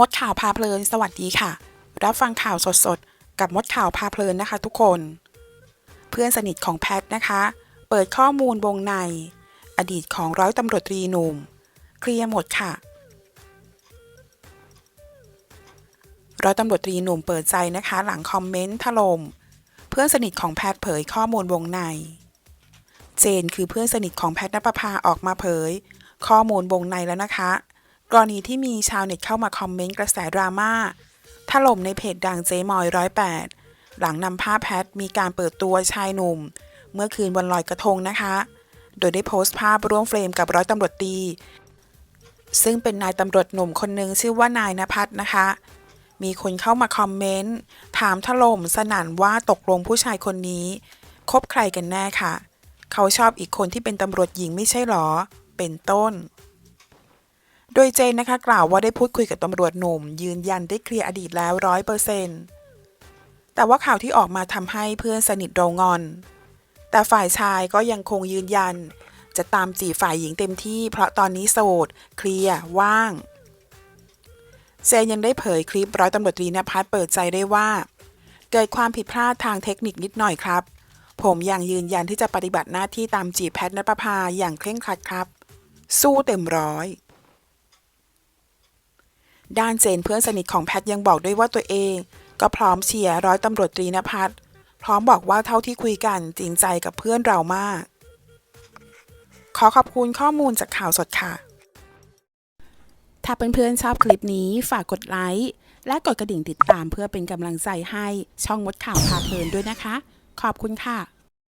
มดข่าวพาเพลิน สวัสดีค่ะ รับฟังข่าวสดๆ กับมดข่าวพาเพลินนะคะ ทุกคน เพื่อนสนิทของแพทนะคะ เปิดข้อมูลวงใน อดีตของร้อยตำรวจตรีหนุ่ม เคลียร์หมดค่ะ ร้อยตำรวจตรีหนุ่มเปิดใจนะคะ หลังคอมเมนต์ถล่มเพื่อนสนิทของแพทเผยข้อมูลวงใน เจนคือเพื่อนสนิทของแพทนปภาออกมาเผย ข้อมูลวงในแล้วนะคะ กรณีที่มีชาวเน็ตเข้ามาคอมเมนต์กระแสดราม่าถล่มในเพจดังเจมอยร้อยแปดหลังนำภาพแพทมีการเปิดตัวชายหนุ่ม เมื่อคืนวันลอยกระทงนะคะ โดยได้โพสต์ภาพร่วมเฟรมกับร้อยตำรวจตรีซึ่งเป็นนายตำรวจหนุ่มคนหนึ่งชื่อว่านายนภัสนะคะ มีคนเข้ามาคอมเมนต์ ถามถล่มสนั่นว่าตกลงผู้ชายคนนี้คบใครกันแน่ค่ะ เขาชอบอีกคนที่เป็นตำรวจหญิงไม่ใช่หรอ เป็นต้น โดยเจนนะคะกล่าวว่าได้พูดคุยกับตำรวจหนุ่ม ยืนยันได้เคลียร์อดีตแล้วร้อยเปอร์เซนต์แต่ว่าข่าวที่ออกมาทำให้เพื่อนสนิทโรงงอน แต่ฝ่ายชายก็ยังคงยืนยัน จะตามจีฝ่ายหญิงเต็มที่ เพราะตอนนี้โสด เคลียร์ว่าง เจนยังได้เผยคลิปร้อยตำรวจตรีนภัสเปิดใจได้ว่า เกิดความผิดพลาดทางเทคนิคนิดหน่อยครับ ผมยังยืนยันที่จะปฏิบัติหน้าที่ตามจีแพทย์นปภาอย่างเคร่งครัดครับ สู้เต็มร้อย ด้านเจนเพื่อนสนิทของแพทยังบอกด้วยว่าตัวเอง ก็พร้อมเชียร์ร้อยตำรวจตรีนภัสพร้อมบอกว่าเท่าที่คุยกันจริงใจกับเพื่อนเรามาก ขอขอบคุณข้อมูลจากข่าวสดค่ะ ถ้าเพื่อนๆชอบคลิปนี้ฝากกดไลค์และกดกระดิ่งติดตามเพื่อเป็นกำลังใจให้ช่องมดข่าวพาเพลินด้วยนะคะ ขอบคุณค่ะ